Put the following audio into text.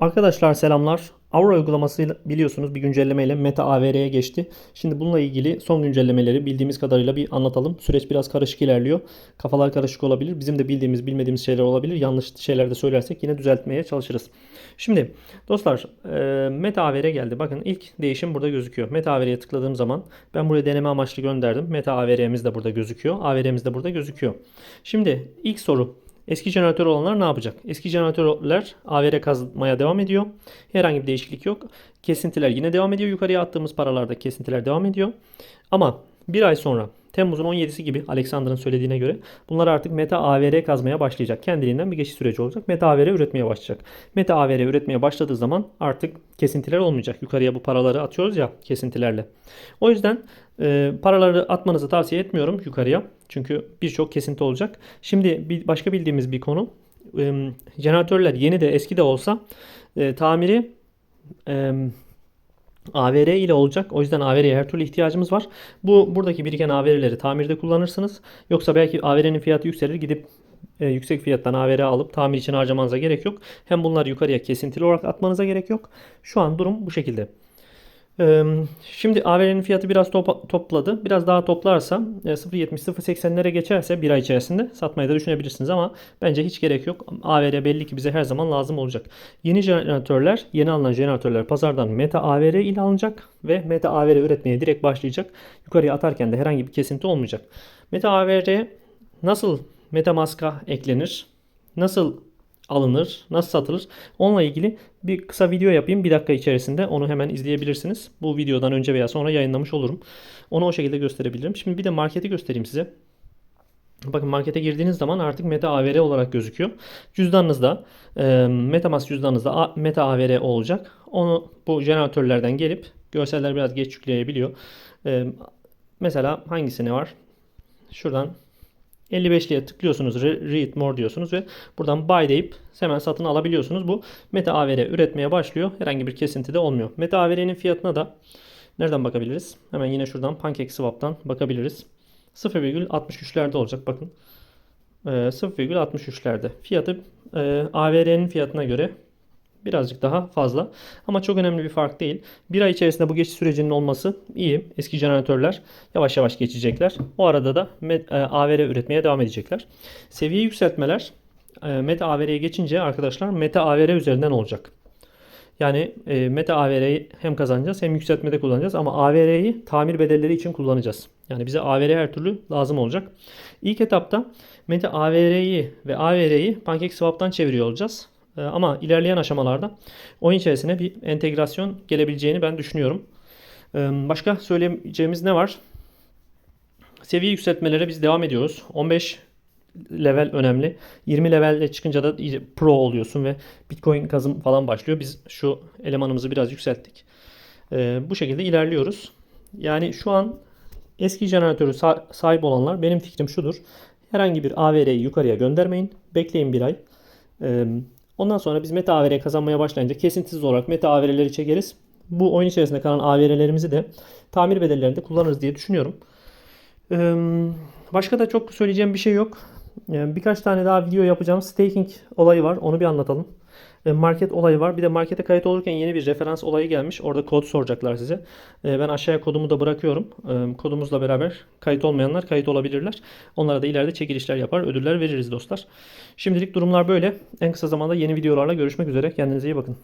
Arkadaşlar selamlar. Aura uygulaması biliyorsunuz bir güncellemeyle Meta AVR'ye geçti. Şimdi bununla ilgili son güncellemeleri bildiğimiz kadarıyla bir anlatalım. Süreç biraz karışık ilerliyor. Kafalar karışık olabilir. Bizim de bildiğimiz bilmediğimiz şeyler olabilir. Yanlış şeyler de söylersek yine düzeltmeye çalışırız. Şimdi dostlar e, Meta AVR geldi. Bakın ilk değişim burada gözüküyor. Meta AVR'ye tıkladığım zaman ben buraya deneme amaçlı gönderdim. Meta AVR'miz de burada gözüküyor. AVR'miz de burada gözüküyor. Şimdi ilk soru Eski jeneratör olanlar ne yapacak? Eski jeneratörler AVR kazmaya devam ediyor. Herhangi bir değişiklik yok. Kesintiler yine devam ediyor. Yukarıya attığımız paralarda kesintiler devam ediyor. Ama bir ay sonra Temmuz'un 17'si gibi Alexander'ın söylediğine göre bunlar artık Meta AVR kazmaya başlayacak. Kendiliğinden bir geçiş süreci olacak. Meta AVR üretmeye başlayacak. Meta AVR üretmeye başladığı zaman artık kesintiler olmayacak. Yukarıya bu paraları atıyoruz ya kesintilerle. O yüzden e, paraları atmanızı tavsiye etmiyorum yukarıya. Çünkü birçok kesinti olacak. Şimdi bir başka bildiğimiz bir konu. E, jeneratörler yeni de eski de olsa e, tamiri e, AVR ile olacak. O yüzden AVR'ye her türlü ihtiyacımız var. Bu buradaki biriken AVR'leri tamirde kullanırsınız. Yoksa belki AVR'nin fiyatı yükselir gidip e, yüksek fiyattan AVR alıp tamir için harcamanıza gerek yok. Hem bunları yukarıya kesintili olarak atmanıza gerek yok. Şu an durum bu şekilde. Şimdi AVR'nin fiyatı biraz top, topladı. Biraz daha toplarsa 0.70-0.80'lere geçerse bir ay içerisinde satmayı da düşünebilirsiniz ama bence hiç gerek yok. AVR belli ki bize her zaman lazım olacak. Yeni jeneratörler, yeni alınan jeneratörler pazardan Meta AVR ile alınacak ve Meta AVR üretmeye direkt başlayacak. Yukarıya atarken de herhangi bir kesinti olmayacak. Meta AVR nasıl MetaMask'a eklenir? Nasıl alınır, nasıl satılır? Onunla ilgili bir kısa video yapayım. Bir dakika içerisinde onu hemen izleyebilirsiniz. Bu videodan önce veya sonra yayınlamış olurum. Onu o şekilde gösterebilirim. Şimdi bir de marketi göstereyim size. Bakın markete girdiğiniz zaman artık Meta AVR olarak gözüküyor. Cüzdanınızda e, Metamask cüzdanınızda Meta AVR olacak. Onu bu jeneratörlerden gelip görseller biraz geç yükleyebiliyor. E, mesela hangisine var? Şuradan 55'liye tıklıyorsunuz. Read more diyorsunuz ve buradan buy deyip hemen satın alabiliyorsunuz. Bu Meta AVR üretmeye başlıyor. Herhangi bir kesinti de olmuyor. Meta AVR'nin fiyatına da nereden bakabiliriz? Hemen yine şuradan PancakeSwap'tan bakabiliriz. 0,63'lerde olacak bakın. 0,63'lerde. Ee, Fiyatı e, AVR'nin fiyatına göre birazcık daha fazla. Ama çok önemli bir fark değil. Bir ay içerisinde bu geçiş sürecinin olması iyi. Eski jeneratörler yavaş yavaş geçecekler. O arada da e, AVR üretmeye devam edecekler. Seviye yükseltmeler e, Meta AVR'ye geçince arkadaşlar Meta AVR üzerinden olacak. Yani e, Meta AVR'yi hem kazanacağız hem yükseltmede kullanacağız ama AVR'yi tamir bedelleri için kullanacağız. Yani bize AVR her türlü lazım olacak. İlk etapta Meta AVR'yi ve AVR'yi PancakeSwap'tan çeviriyor olacağız. Ee, ama ilerleyen aşamalarda oyun içerisine bir entegrasyon gelebileceğini ben düşünüyorum. Ee, başka söyleyeceğimiz ne var? Seviye yükseltmelere biz devam ediyoruz. 15 level önemli. 20 levelle çıkınca da pro oluyorsun ve Bitcoin kazım falan başlıyor. Biz şu elemanımızı biraz yükselttik. Ee, bu şekilde ilerliyoruz. Yani şu an eski jeneratörü sahip olanlar benim fikrim şudur. Herhangi bir AVR'yi yukarıya göndermeyin. Bekleyin bir ay. Ondan sonra biz meta AVR kazanmaya başlayınca kesintisiz olarak meta AVR'leri çekeriz. Bu oyun içerisinde kalan AVR'lerimizi de tamir bedellerinde kullanırız diye düşünüyorum. Başka da çok söyleyeceğim bir şey yok. Birkaç tane daha video yapacağım. Staking olayı var. Onu bir anlatalım. E, market olayı var. Bir de markete kayıt olurken yeni bir referans olayı gelmiş. Orada kod soracaklar size. E, ben aşağıya kodumu da bırakıyorum. E, kodumuzla beraber kayıt olmayanlar kayıt olabilirler. Onlara da ileride çekilişler yapar, ödüller veririz dostlar. Şimdilik durumlar böyle. En kısa zamanda yeni videolarla görüşmek üzere. Kendinize iyi bakın.